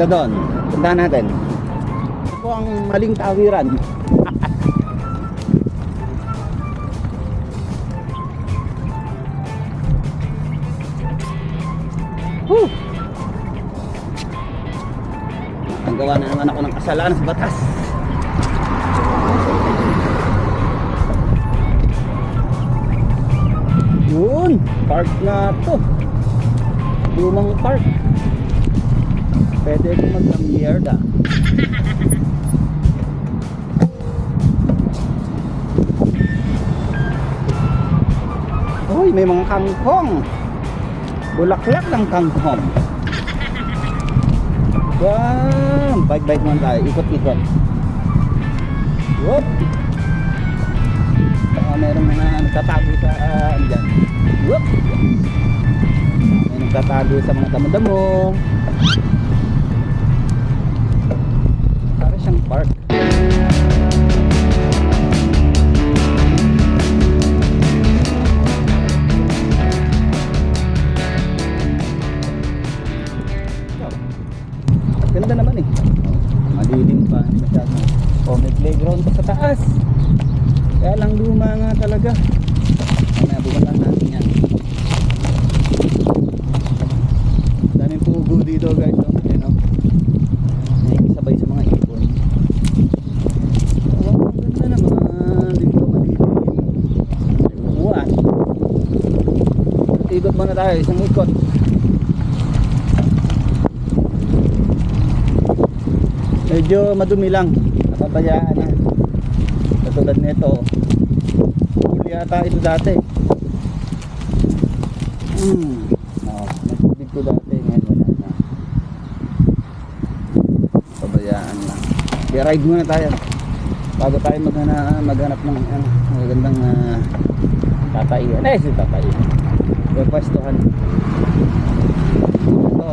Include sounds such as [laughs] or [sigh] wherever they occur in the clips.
Banda doon. Puntahan natin. Ito ang maling tawiran. Whew! Ang gawa na naman ako ng kasalanan sa batas. Yun, park na to. Lumang park. Pwede kong mag-mierda. [laughs] Uy, may mga kangkong. Bulaklak ng kangkong. Wow, bike-bike muna tayo. Ikot-ikot. Whoop. Baka merong mga nagtatago sa uh, dyan. Whoop. May nagtatago sa mga damo-damo. Siyang park. Ganda naman eh. Malilim pa. Hindi masyado. Oh, may playground pa sa taas. Kaya lang luma nga talaga. Mamaya bumalan natin yan. Daming pugo dito guys. Oh. Ayan, oh. Nakikisabay sa mga ibon. Oh, ang ganda naman. Dito malilim. May uwan. Ikot muna tayo. Isang ikot. Medyo madumi lang. Napabayaan na. Katulad nito. Huli yata ito dati. Hmm. Oh, nagtubig ko dati. Ngayon wala na. Pabayaan lang. Kaya ride muna tayo. Bago tayo maghana, maghanap ng ano, magandang uh, tataihan. Eh, si tataihan. May pwestuhan. Ito,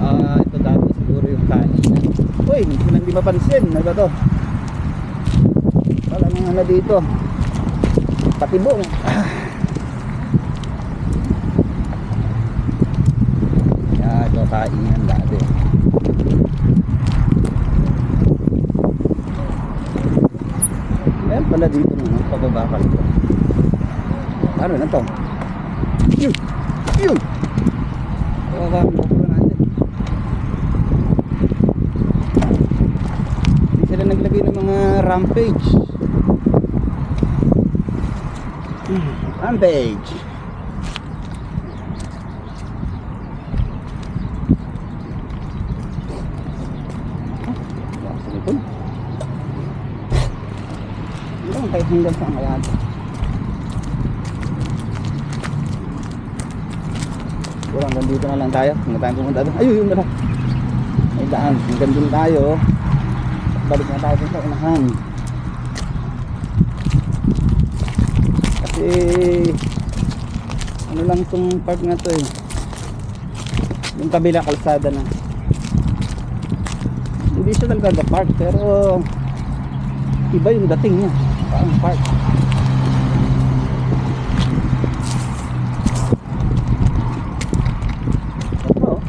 ah, ito dati siguro yung kainan. Uy, hindi ko lang di mapansin. Ano ba to? Wala nang ano dito. Patibong. Ah. Ito kainan dati. Ayan pala dito no, pababa ka dito. Ano na to? Yun! Yun! Pababa ang GoPro natin. Hindi sila naglagay ng mga rampage. Rampage! Sa likod. Ano kahit hanggang saan kaya ito? Siguro hanggang dito na lang tayo. Hanggang tayo pumunta doon. Ayun, yun na lang. May daan. Hanggang doon tayo. Balik na tayo sa unahan. Kasi ano lang itong park na to eh. Yung kabila kalsada na. Hindi siya talaga park pero iba yung dating niya. Parang park. Ito,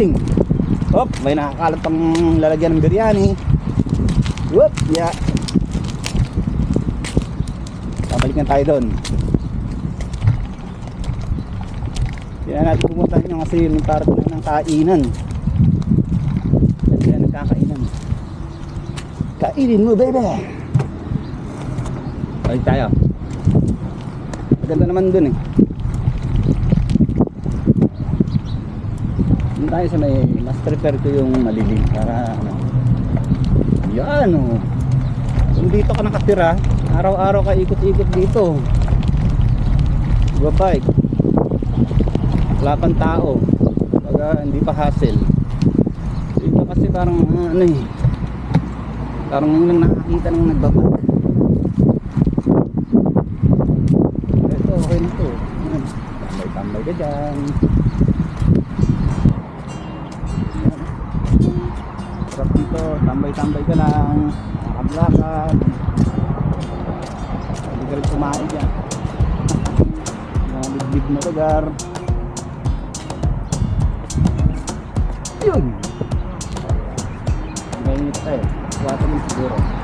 relaxing. Hop, may nakakalat pang lalagyan ng biryani. Whoop, yeah. Babalikan tayo doon. Hindi na natin pumunta nyo kasi yung parang na ng kainan. Kasi yan nagkakainan. Kainin mo, baby! Balik tayo. Maganda naman dun eh. Tayo sa may, mas prefer ko yung malilim para ano. Yan oh. Kung dito ka nakatira, araw-araw ka ikot-ikot dito. Bye-bye. Wala pang tao. Baga, hindi pa hassle. Dito kasi parang ah, ano eh. Parang yung lang nakakita ng nagbabag. Ito, okay na to. Tambay-tambay ka dyan. Tambay-tambay ka lang. Nakablakad. Hindi ka rin kumain dyan. Liblib na lugar. Yun. Mainit eh. Water mo siguro.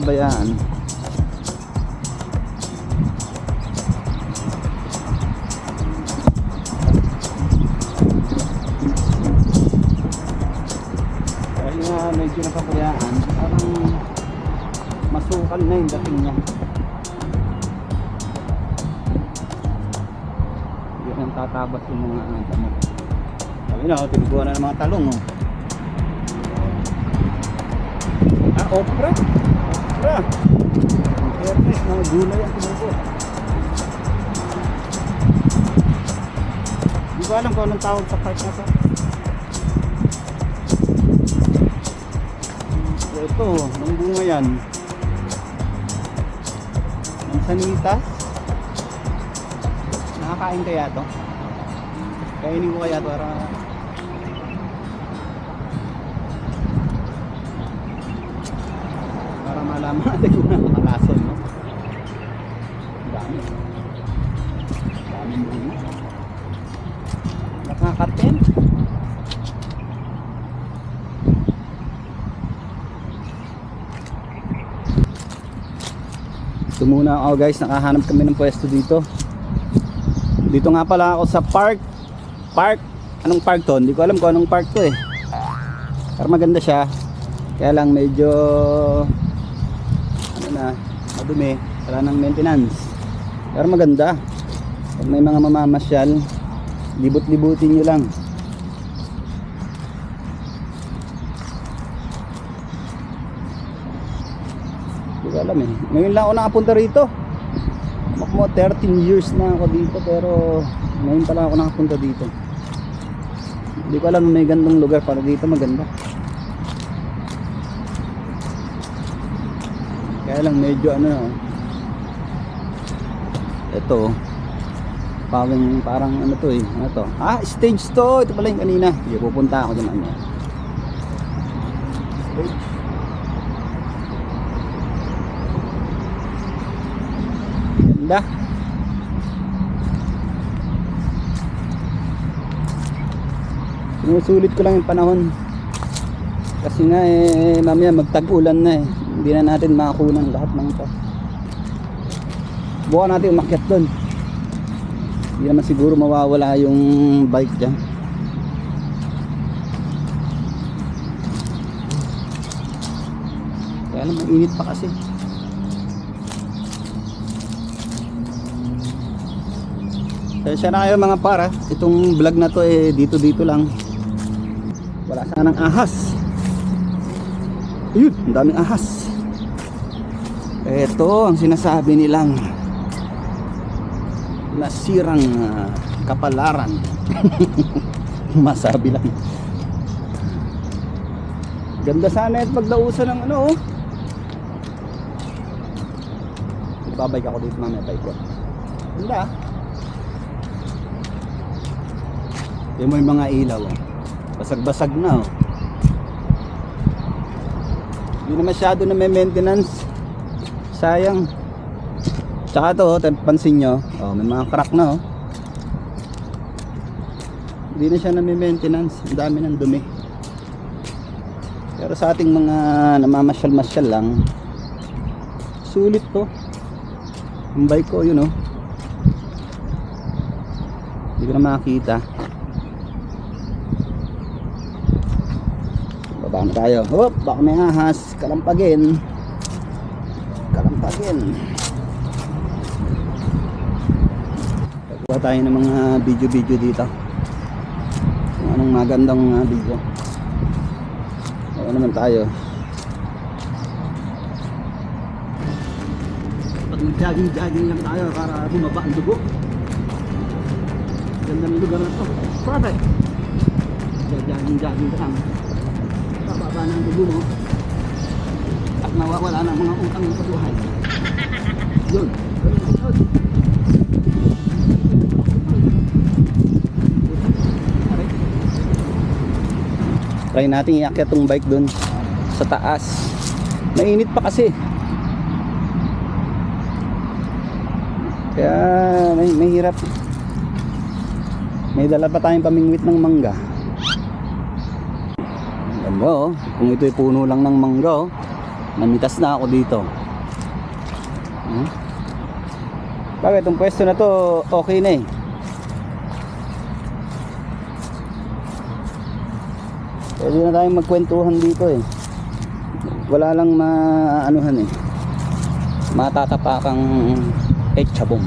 Napabayaan. Dahil nga medyo napabayaan, parang masukal na yung dating niya. Hindi nang tatabas yung mga uh, damo. Sabi na, tiniguan na ng mga talong. Oh. Ah, okra. Ang fairness, mga gulay ang tinubo. Hindi ko alam kung anong tawag sa part na to. So, ito, nung bunga yan. Mansanitas. Nakakain kaya to? Kainin ko kaya para para malaman natin kung ano ang lason no? Ang dami. Daming bunga. Nakakaten. Ito muna ako guys. Nakahanap kami ng pwesto dito. Dito nga pala ako sa park. Park? Anong park to? Hindi ko alam kung anong park to eh. Pero maganda siya. Kaya lang medyo na madumi wala nang maintenance. Pero maganda. Pag may mga mamamasyal libot-libutin nyo lang. Hindi ko alam eh. Ngayon lang ako nakapunta rito. Mo 13 years na ako dito pero ngayon pala ako nakapunta dito. Hindi ko alam may gandong lugar para dito maganda Kaya lang medyo ano ito parang parang ano to eh ano to? Ah stage to ito pala yung kanina. Hindi pupunta ako dyan ano. Stage ganda. Sinusulit ko lang yung panahon. Kasi nga eh mamaya magtag-ulan na eh hindi na natin makakunan lahat ng ito. Buka natin umakyat doon hindi naman siguro mawawala yung bike dyan. Kaya lang mainit pa kasi. Kaya na kayo mga para itong vlog na to eh dito dito lang. Wala sanang ahas. Ayun, ang daming ahas. Ito ang sinasabi nilang nasirang ah, kapalaran. [laughs] Masabi lang. Ganda sana at paglausan ng ano oh. Ibabike ako dito mamaya bike ko. Ganda ah. Yung mo yung mga ilaw oh. Basag-basag na oh. Hindi na masyado na may maintenance. Sayang. Tsaka to, oh, pansin nyo, oh, may mga crack na oh. Hindi na siya na may maintenance. Ang dami ng dumi. Pero sa ating mga namamasyal-masyal lang, sulit to. Yung bike ko, yun oh. Hindi ko na makakita. Baba na tayo. Hop, baka may ahas. Kalampagin. Kalampagin. Gagawa tayo ng mga video-video dito. Kung anong magandang mga video. Ano naman tayo. Pag nag-jogging-jogging lang tayo para bumaba ang dugo. Ganda ng lugar na to. Perfect. Jogging-jogging ka lang bababa ng dugo mo at mawawala na mga utang sa buhay. Yun. Try natin iakyat tong bike doon sa taas. Mainit pa kasi. Kaya may, may hirap. May dala pa tayong pamingwit ng mangga. Ganda oh. Kung ito'y puno lang ng mangga oh. Namitas na ako dito. Hmm? Bakit itong pwesto na to okay na eh. Pwede na tayong magkwentuhan dito eh. Wala lang maanuhan eh. Matatapakang etchabong.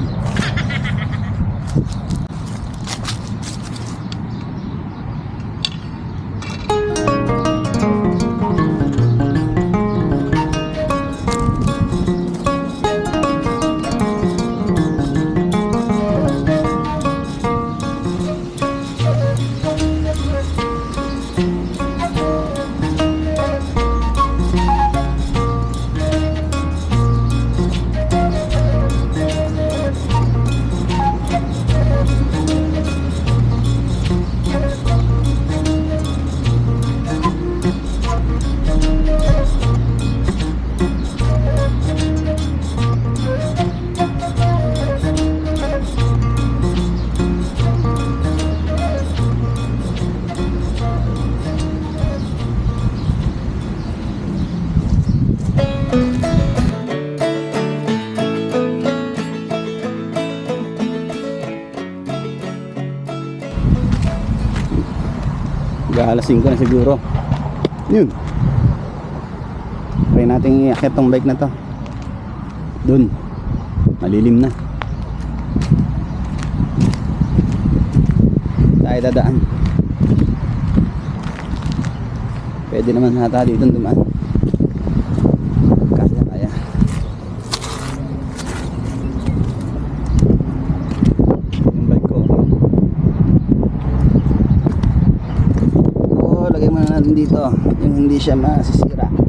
Gaalasing ko na siguro. Yun. Try natin iakyat tong bike na to. Dun. Malilim na. Tayo dadaan. Pwede naman hata dito dumaan. Kaya, kaya. Yung bike ko. Oo, lagay dito. Yung hindi siya masisira.